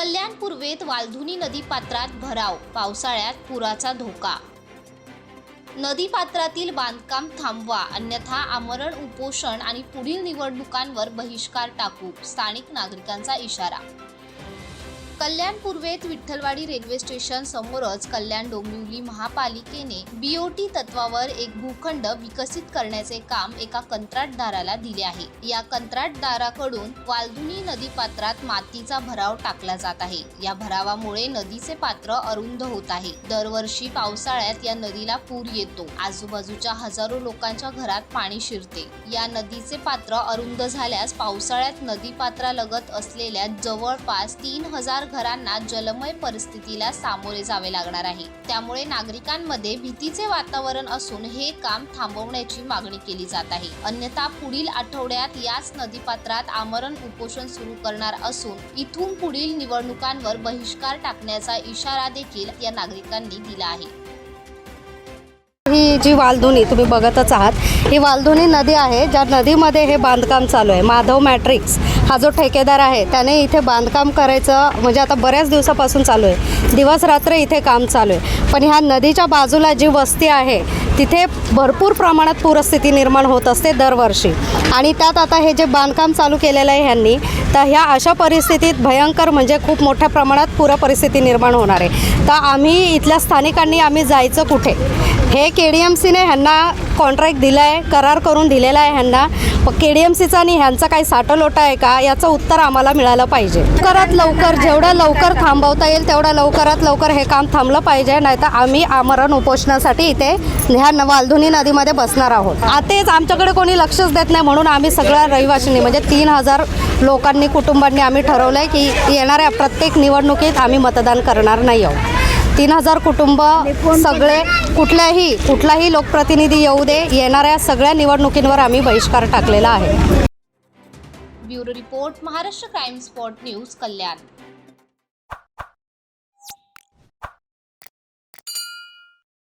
कल्याण पूर्वेत वालधुनी नदी पात्रात भराव पावसाळ्यात पुराचा धोका. नदीपात्रातील बांधकाम थांबवा अन्यथा आमरण उपोषण आणि पुढील निवडणुकांवर बहिष्कार टाकू स्थानिक नागरिकांचा इशारा. कल्याण पूर्वेत विठ्ठलवाडी रेल्वे स्टेशन समोरच कल्याण डोंबिवली महापालिकेने बीओटी तत्वावर एक भूखंड विकसित करण्याचे काम एका कंत्राटदाराला दिले आहे. या कंत्राटदाराकडून वालधुनी नदी पात्रात मातीचा भराव टाकला जात आहे. या भरावामुळे नदीचे पात्र अरुंद होत आहे. दरवर्षी पावसाळ्यात या नदीला पूर येतो. आजूबाजूच्या हजारो लोकांच्या घरात पाणी शिरते. या नदीचे पात्र अरुंद झाल्यास पावसाळ्यात नदी पात्रालगत असलेल्या जवळपास तीन हजार घरांना जलमय परिस्थितीला सामोरे जावे लागणार आहे. त्यामुळे नागरिकांमध्ये भीतीचे वातावरण असून हे काम थांबवण्याची मागणी केली जात आहे. अन्यथा पुढील आठवड्यात याच नदीपात्रात आमरण उपोषण सुरू करणार असून इथून पुढील निवडणुकांवर बहिष्कार टाकण्याचा इशारा देखील या नागरिकांनी दिला आहे. ही जी वालधुनी तुम्ही बघतच आहात ही वालधुनी नदी आहे ज्या नदीमध्ये हे बांधकाम चालू आहे. माधव मॅट्रिक्स हा जो ठेकेदार आहे त्याने इथे बांधकाम करायचं म्हणजे आता बऱ्याच दिवसापासून चालू आहे. दिवस रात्र इथे काम चालू आहे. पण ह्या नदीच्या बाजूला जी वस्ती आहे तिथे भरपूर प्रमाणात पूरस्थिती निर्माण होत असते दरवर्षी. आणि त्यात आता हे जे बांधकाम चालू केलेलं आहे ह्यांनी तर ह्या अशा परिस्थितीत भयंकर म्हणजे खूप मोठ्या प्रमाणात पूर परिस्थिती निर्माण होणार आहे. तर आम्ही इथल्या स्थानिकांनी आम्ही जायचं कुठे? हे के डी एम सीने ह्यांना कॉन्ट्रॅक्ट दिला आहे करार करून दिलेला आहे ह्यांना. के डी एम सीचा आणि ह्यांचा काही साठलोटा आहे का? याचं उत्तर आम्हाला मिळालं पाहिजे. लवकरात लवकर जेवढं लवकर थांबवता येईल तेवढं लवकरात लवकर हे काम थांबलं पाहिजे. नाहीतर आम्ही आमरण उपोषणासाठी इथे ह्या वालधुनी नदीमध्ये बसणार आहोत. आतेच आमच्याकडे कोणी लक्षच देत नाही म्हणून आम्ही सगळ्या रहिवाशांनी म्हणजे तीन हजार लोकांनी कुटुंबांनी आम्ही ठरवलं आहे की येणाऱ्या प्रत्येक निवडणुकीत आम्ही मतदान करणार नाही आहोत. तीन हजार कुटुंब सगळे कुठल्याही कुठलाही लोकप्रतिनिधी येऊ दे येणाऱ्या सगळ्या निवडणुकींवर आम्ही बहिष्कार टाकलेला आहे. Bureau report Maharashtra crime spot news Kalyan.